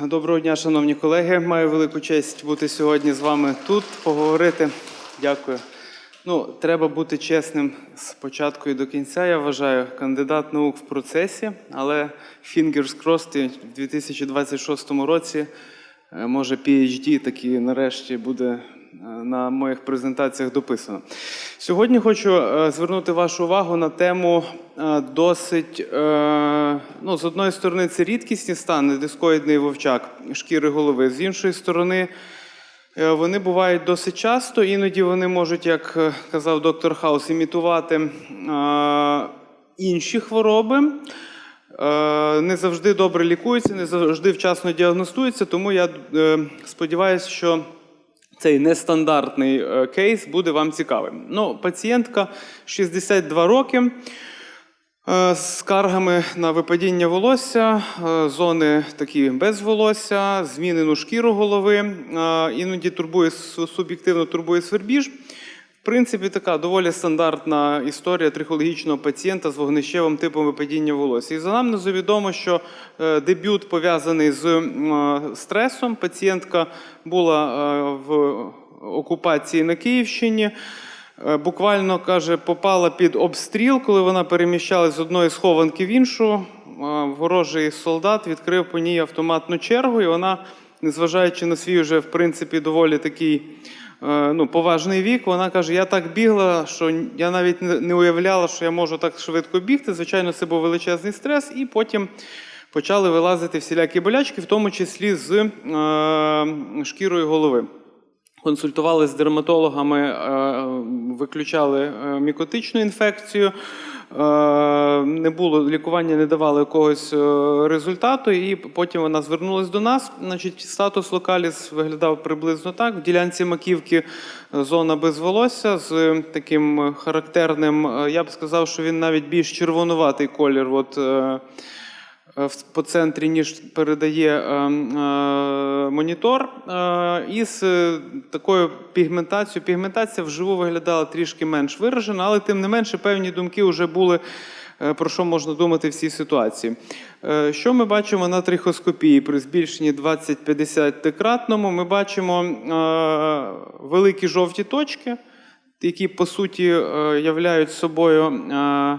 Доброго дня, шановні колеги. Маю велику честь бути сьогодні з вами тут, поговорити. Дякую. Ну, треба бути чесним з початку і до кінця. Я вважаю, кандидат наук в процесі, але fingers crossed, в 2026 році е, може PhD таки нарешті буде на моїх презентаціях дописано. Сьогодні хочу е, звернути вашу увагу на тему е, досить, е, ну, з одної сторони, це рідкісні стани, дискоїдний вовчак шкіри голови, з іншої сторони, вони бувають досить часто, іноді вони можуть, як казав доктор Хаус, імітувати інші хвороби. Не завжди добре лікуються, не завжди вчасно діагностуються, тому я сподіваюся, що цей нестандартний е, кейс буде вам цікавим. Ну, пацієнтка 62 роки е, з скаргами на випадіння волосся, е, зони такі без волосся, змінену шкіру голови, іноді турбує суб'єктивно турбує свербіж. Принципі, така доволі стандартна історія трихологічного пацієнта з вогнищевим типом випадіння волосся. І за анамнезу відомо, що е, дебют пов'язаний з е, стресом. Пацієнтка була е, в окупації на Київщині. Буквально каже, попала під обстріл, коли вона переміщалась з одної схованки в іншу. Ворожий солдат відкрив по ній автоматну чергу, і вона, незважаючи на свій вже в принципі доволі такий ну, поважний вік, вона каже: я так бігла, що я навіть не не уявляла, що я можу так швидко бігти. Звичайно, це був величезний стрес, і потім. Почали вилазити всілякі болячки, в тому числі з е, шкірою голови. Консультували з дерматологами, е, виключали е, мікотичну інфекцію. Е, Не було лікування, не давало якогось е, результату, і потім вона звернулася до нас. Значить, статус локаліс виглядав приблизно так: в ділянці маківки е, зона без волосся з таким характерним. Я б сказав, що він навіть більш червонуватий колір. От, по центрі, ніж передає е, е, монітор, е, із е, такою пігментацією. Пігментація вживу виглядала трішки менш виражена, але тим не менше певні думки вже були. е, Про що можна думати в цій ситуації? Е, Що ми бачимо на трихоскопії при збільшенні 20-50 кратному Ми бачимо е, великі жовті точки, які по суті е, являють собою е,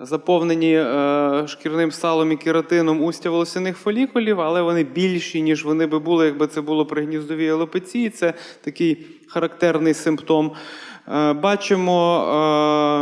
заповнені е, шкірним салом і кератином устя волосяних фолікулів, але вони більші, ніж вони би були, якби це було при гніздовій алопеції. Це такий характерний симптом. Е, Бачимо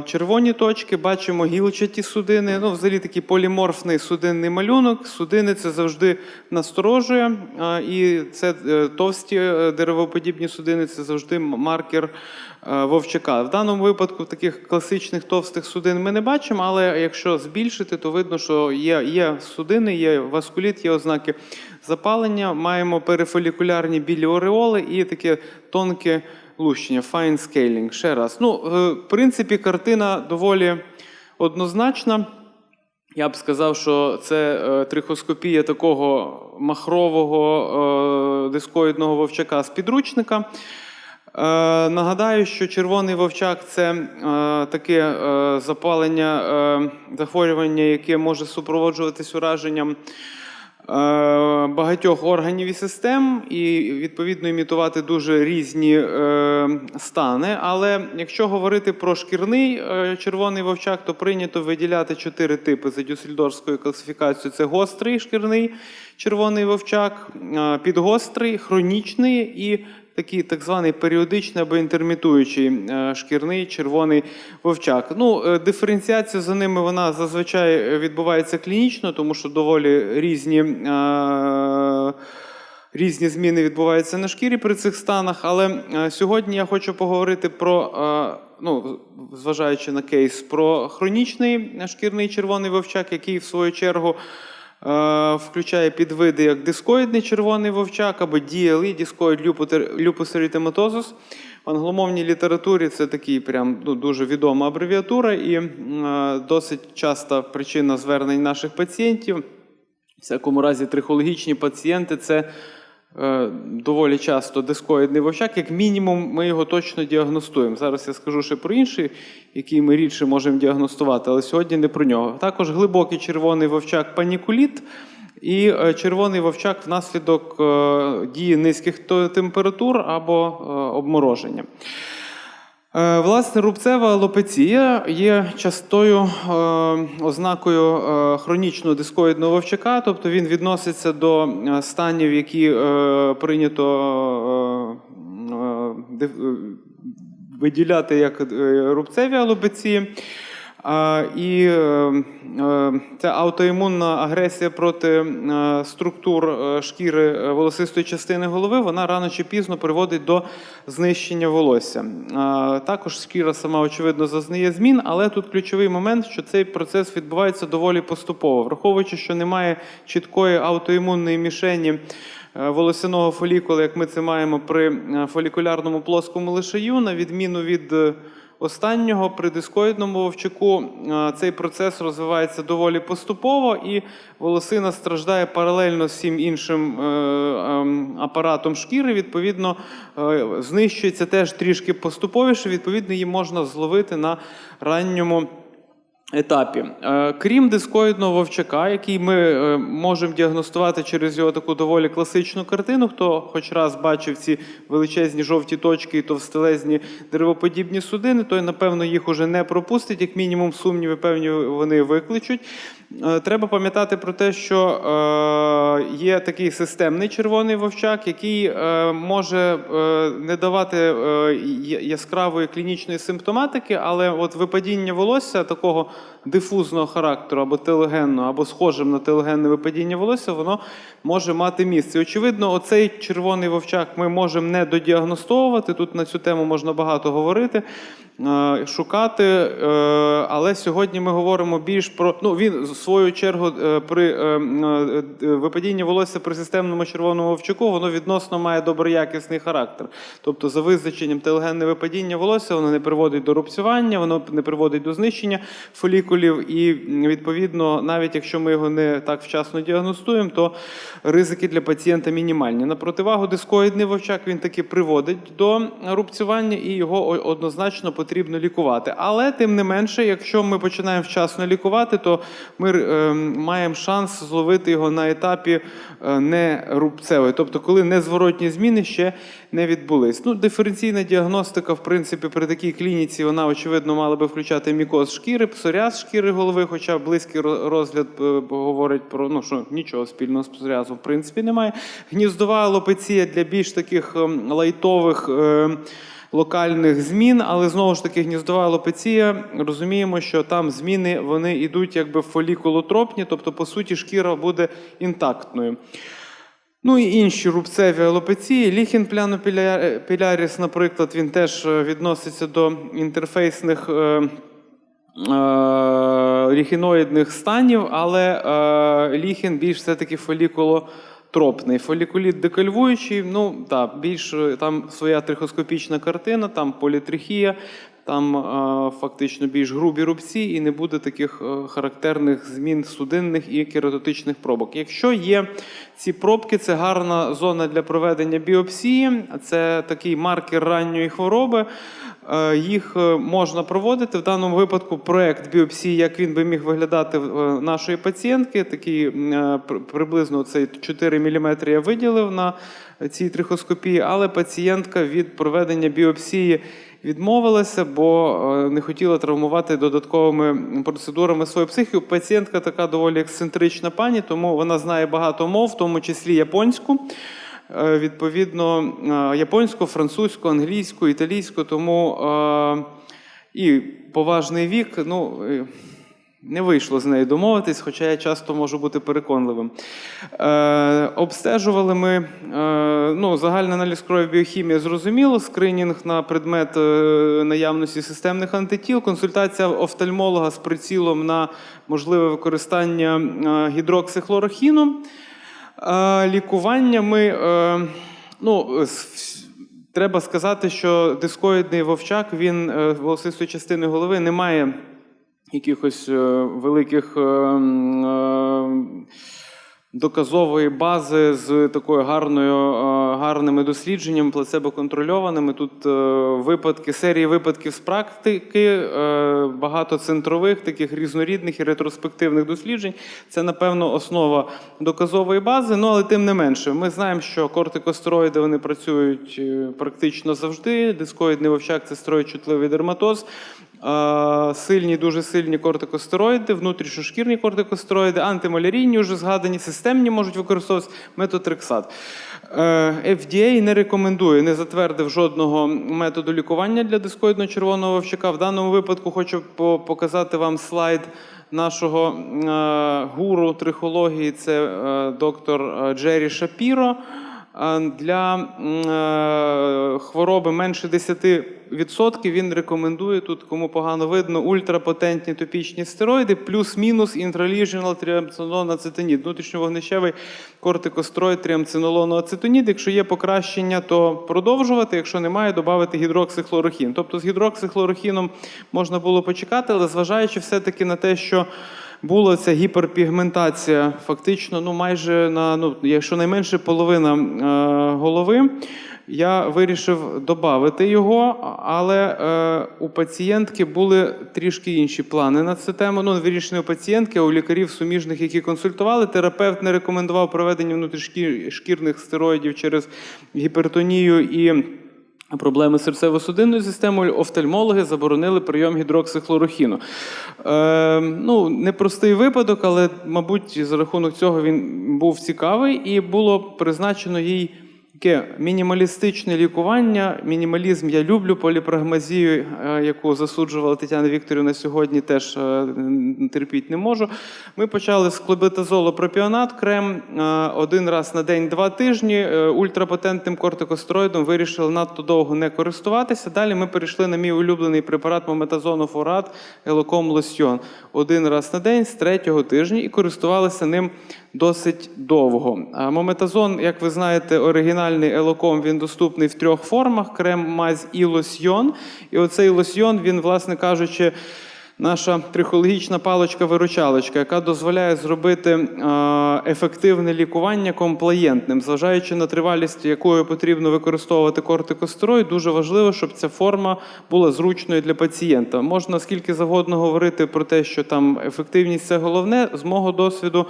е, червоні точки, бачимо гілчаті судини. Ну, взагалі такий поліморфний судинний малюнок. Судини це завжди насторожує. е, І це товсті деревоподібні судини це завжди маркер вовчака. В даному випадку таких класичних товстих судин ми не бачимо, але якщо збільшити, то видно, що є, є судини, є васкуліт, є ознаки запалення. Маємо перифолікулярні білі ореоли і таке тонке лущення, fine scaling. Ще раз. Ну, е, в принципі, картина доволі однозначна. Я б сказав, що це е, трихоскопія такого махрового е, дискоїдного вовчака з підручника. Нагадаю, що червоний вовчак це таке запалення, захворювання, яке може супроводжуватись ураженням багатьох органів і систем, і відповідно імітувати дуже різні е, стани. Але якщо говорити про шкірний е, червоний вовчак, то прийнято виділяти чотири типи за дюссельдорфською класифікацією: це гострий шкірний червоний вовчак, е, підгострий, хронічний і такий так званий періодичний або інтермітуючий е, шкірний червоний вовчак. Ну, е, диференціація за ними вона зазвичай відбувається клінічно, тому що доволі різні. е, Різні зміни відбуваються на шкірі при цих станах, але е, сьогодні я хочу поговорити про, е, ну, зважаючи на кейс, про хронічний шкірний червоний вовчак, який в свою чергу е, включає підвиди як дискоїдний червоний вовчак або DLE, дискоїд lupus erythematosus. В англомовній літературі це такий прям ну, дуже відома абревіатура і е, досить часта причина звернень наших пацієнтів. В всякому разі, трихологічні пацієнти це е, доволі часто дискоїдний вовчак. Як мінімум, ми його точно діагностуємо. Зараз я скажу ще про інший, який ми рідше можемо діагностувати, але сьогодні не про нього. Також глибокий червоний вовчак панікуліт. І е, червоний вовчак внаслідок е, дії низьких температур або е, обмороження. Е, Власне, рубцева алопеція є частою е, ознакою е, хронічного дискоїдного вовчака, тобто він відноситься до станів, які прийнято виділяти як рубцеві алопеції. І е, е, ця аутоімунна агресія проти е, структур е, шкіри е, волосистої частини голови, вона рано чи пізно приводить до знищення волосся. Також шкіра сама, очевидно, зазнає змін, але тут ключовий момент, що цей процес відбувається доволі поступово, враховуючи, що немає чіткої аутоімунної мішені. Волосяного фолікула, як ми це маємо при фолікулярному плоскому лишаю, на відміну від останнього при дискоїдному вовчаку е, цей процес розвивається доволі поступово, і волосина страждає паралельно з всім іншим е, ем, апаратом шкіри. Відповідно, е, знищується теж трішки поступовіше. Відповідно, її можна зловити на ранньому. Етапі, Е, крім дискоїдного вовчака, який ми е, можемо діагностувати через його таку доволі класичну картину. Хто хоч раз бачив ці величезні жовті точки і товстелезні деревоподібні судини, той, напевно, їх уже не пропустить, як мінімум, сумніви певні вони викличуть. Е, Треба пам'ятати про те, що е, є такий системний червоний вовчак, який е, може не давати яскравої клінічної симптоматики, але от випадіння волосся такого дифузного характеру або телегенного, або схожим на телегенне випадіння волосся, воно може мати місце. Очевидно, оцей червоний вовчак ми можемо не додіагностовувати. Тут на цю тему можна багато говорити, шукати. Але сьогодні ми говоримо більш про. Ну, він, свою чергу, е, при е, е, випадінні волосся при системному червоному вовчаку, воно відносно має доброякісний характер. Тобто, за визначенням телегенне випадіння волосся, воно не приводить до рубцювання, воно не приводить до знищення фолікулів. І відповідно, навіть якщо ми його не так вчасно діагностуємо, то ризики для пацієнта мінімальні. На противагу дискоїдний вовчак він таки приводить до рубцювання, і його однозначно потрібно лікувати. Але тим не менше, якщо ми починаємо вчасно лікувати, то ми е, маємо шанс зловити його на етапі е, не рубцевої, тобто коли незворотні зміни ще не відбулись. Ну, диференційна діагностика, в принципі, при такій клініці вона очевидно мала би включати мікоз шкіри, псоріаз шкіри голови, хоча близький розгляд е, говорить про ну що нічого спільного з псоріазом в принципі немає. Гніздова алопеція для більш таких ем, лайтових. Локальних змін, але знову ж таки гніздова алопеція. Розуміємо, що там зміни вони йдуть якби фолікулотропні, тобто, по суті, шкіра буде інтактною. Ну і інші рубцеві алопеції. Ліхін плянопіляріс, наприклад, він теж е, відноситься до інтерфейсних. Е, е, Ліхіноїдних станів, але е, ліхін більш все-таки фолікулотропний. Фолікуліт декальвуючий, ну так, більш е, там своя трихоскопічна картина, там політрихія, там е, фактично більш грубі рубці, і не буде таких е, характерних змін судинних і кератотичних пробок. Якщо є ці пробки, це гарна зона для проведення біопсії, це такий маркер ранньої хвороби. Е, Їх можна проводити в даному випадку. Проект біопсії, як він би міг виглядати в нашої пацієнтки, такий приблизно цей 4 мм я виділив на цій трихоскопії, але пацієнтка від проведення біопсії відмовилася, бо е, не хотіла травмувати додатковими процедурами свою психіку. Пацієнтка така доволі ексцентрична пані, тому вона знає багато мов, в тому числі японську. Е, Відповідно, е, японську, французьку, англійську, італійську, тому і поважний вік. Ну, не вийшло з нею домовитись, хоча я часто можу бути переконливим. Е, обстежували ми е, ну, загальний аналіз крові біохімія, зрозуміло, скринінг на предмет е, наявності системних антитіл, консультація офтальмолога з прицілом на можливе використання е, гідроксихлорохіну. Е, Лікування ми. е, Ну, треба сказати, що дискоїдний вовчак, він е, волосистої частини голови не має якихось е, великих е, е, доказової бази з такою гарною, е, гарними дослідженнями, плацебо-контрольованими. Тут е, випадки, серії випадків з практики, е, багато центрових, таких різнорідних і ретроспективних досліджень. Це, напевно, основа доказової бази. Ну, але тим не менше, ми знаємо, що кортикостероїди вони працюють практично завжди. Дискоїдний вовчак це стероїдчутливий дерматоз. Сильні, дуже сильні кортикостероїди, внутрішньошкірні кортикостероїди, антималярійні, вже згадані, системні можуть використовуватися метотрексат. Е, FDA не рекомендує, не затвердив жодного методу лікування для дискоїдного червоного вовчака. В даному випадку хочу показати вам слайд нашого е, гуру трихології. Це е, доктор Джері Шапіро. Для хвороби менше 10% він рекомендує тут, кому погано видно, ультрапотентні топічні стероїди, плюс-мінус інтраліжінал тріамцинолон ацетонід, внутрішньовогнищевий кортикостероїд тріамцинолону ацетонід. Якщо є покращення, то продовжувати. Якщо немає, додати гідроксихлорохін. Тобто з гідроксихлорохіном можна було почекати, але зважаючи все-таки на те, що була ця гіперпігментація, фактично, ну майже на ну, якщо найменше половина е, голови. Я вирішив додати його, але е, у пацієнтки були трішки інші плани на цю тему. Ну, вирішені у пацієнтки, а у лікарів суміжних, які консультували, терапевт не рекомендував проведення внутрішкірних стероїдів через гіпертонію і Проблеми з серцево-судинною системою офтальмологи заборонили прийом гідроксихлорохіну. Е, ну, непростий випадок, але, мабуть, за рахунок цього він був цікавий, і було призначено їй таке мінімалістичне лікування. Мінімалізм я люблю, поліпрагмазію, е, яку засуджувала Тетяна Вікторівна сьогодні, теж е, терпіти не можу. Ми почали з клобетазолу пропіонат, крем е, один раз на день, два тижні. Ультрапотентним кортикостероїдом вирішили надто довго не користуватися. Далі ми перейшли на мій улюблений препарат мометазону форат Елоком Лосьйон. Один раз на день з третього тижня і користувалися ним досить довго. Мометазон, як ви знаєте, оригінальний елоком він доступний в трьох формах: крем, мазь і лосьйон. І оцей лосьйон, він, власне кажучи, наша трихологічна паличка-виручалочка, яка дозволяє зробити е, ефективне лікування комплаєнтним, зважаючи на тривалість, якою потрібно використовувати кортикостероїд, дуже важливо, щоб ця форма була зручною для пацієнта. Можна скільки завгодно говорити про те, що там ефективність це головне. З мого досвіду,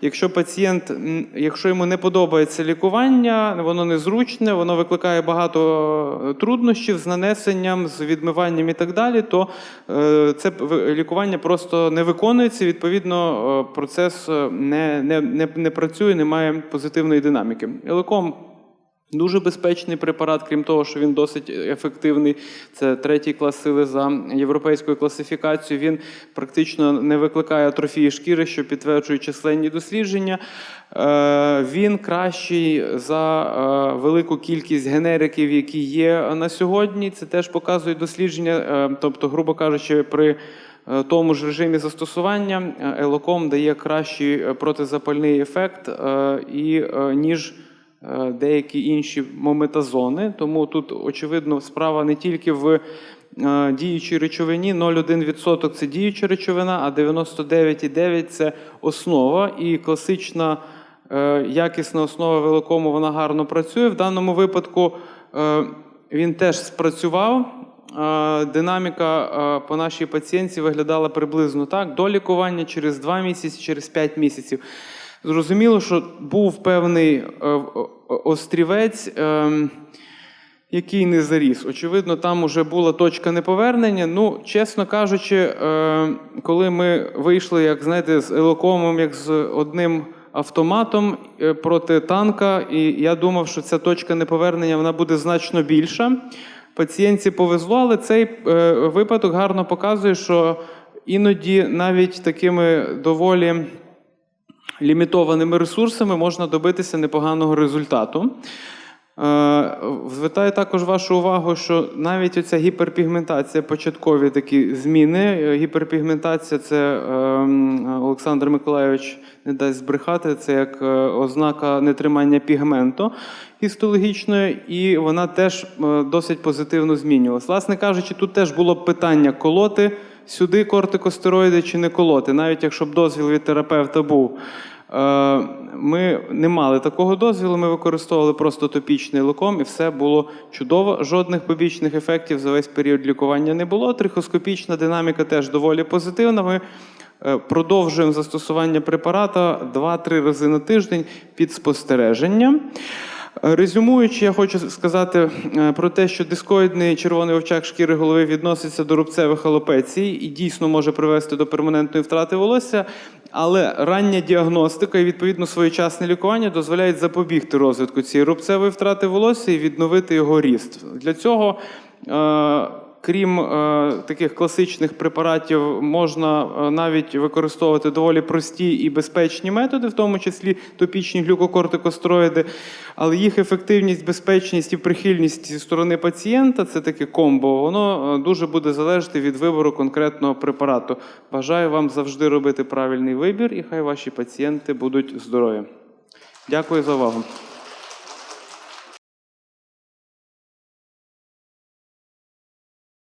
якщо пацієнт, якщо йому не подобається лікування, воно незручне, воно викликає багато е, труднощів з нанесенням, з відмиванням і так далі, то е, це лікування просто не виконується. Відповідно, е, процес е, не, не, не, не працює, немає позитивної динаміки. Еликом Дуже безпечний препарат, крім того, що він досить ефективний. Це третій клас сили за європейською класифікацією. Він практично не викликає атрофії шкіри, що підтверджують численні дослідження. Е, Він кращий за е, велику кількість генериків, які є на сьогодні. Це теж показують дослідження. Е, Тобто, грубо кажучи, при тому ж режимі застосування елоком дає кращий протизапальний ефект, і, ніж деякі інші мометазони. Тому тут, очевидно, справа не тільки в е, діючій речовині, 0,1% це діюча речовина, а 99,9% це основа. І класична е, якісна основа великому вона гарно працює. В даному випадку е, він теж спрацював. Е, Динаміка е, по нашій пацієнтці виглядала приблизно так: до лікування через 2 місяці, через 5 місяців. Зрозуміло, що був певний е, острівець, ем, який не заріс. Очевидно, там вже була точка неповернення. Ну, чесно кажучи, е, коли ми вийшли, як знаєте, з елокомом, як з одним автоматом е, проти танка, і я думав, що ця точка неповернення вона буде значно більша. Пацієнтці повезло, але цей е, випадок гарно показує, що іноді навіть такими доволі лімітованими ресурсами можна добитися непоганого результату. Е, Звертаю також вашу увагу, що навіть оця гіперпігментація, початкові такі зміни. е, Гіперпігментація це ем, Олександр Миколайович не дасть збрехати, це як е, ознака нетримання пігменту гістологічної, і вона теж досить позитивно змінювалась. Власне кажучи, тут теж було питання колоти сюди кортикостероїди чи не колоти, навіть якщо б дозвіл від терапевта був. Е, Ми не мали такого дозвілу, ми використовували просто топічний локом, і все було чудово. Жодних побічних ефектів за весь період лікування не було. Трихоскопічна динаміка теж доволі позитивна. Ми е, продовжуємо застосування препарата 2-3 рази на тиждень під спостереженням. Е, Резюмуючи, я хочу сказати е, про те, що дискоїдний червоний овчак шкіри голови відноситься до рубцевих алопецій і дійсно може привести до перманентної втрати волосся. Але рання діагностика і відповідно своєчасне лікування дозволяють запобігти розвитку цієї рубцевої втрати волосся і відновити його ріст. Для цього. Крім е, таких класичних препаратів, можна е, навіть використовувати доволі прості і безпечні методи, в тому числі топічні глюкокортикостероїди. Але їх ефективність, безпечність і прихильність зі сторони пацієнта це таке комбо. Воно е, дуже буде залежати від вибору конкретного препарату. Бажаю вам завжди робити правильний вибір, і хай ваші пацієнти будуть здорові. Дякую за увагу.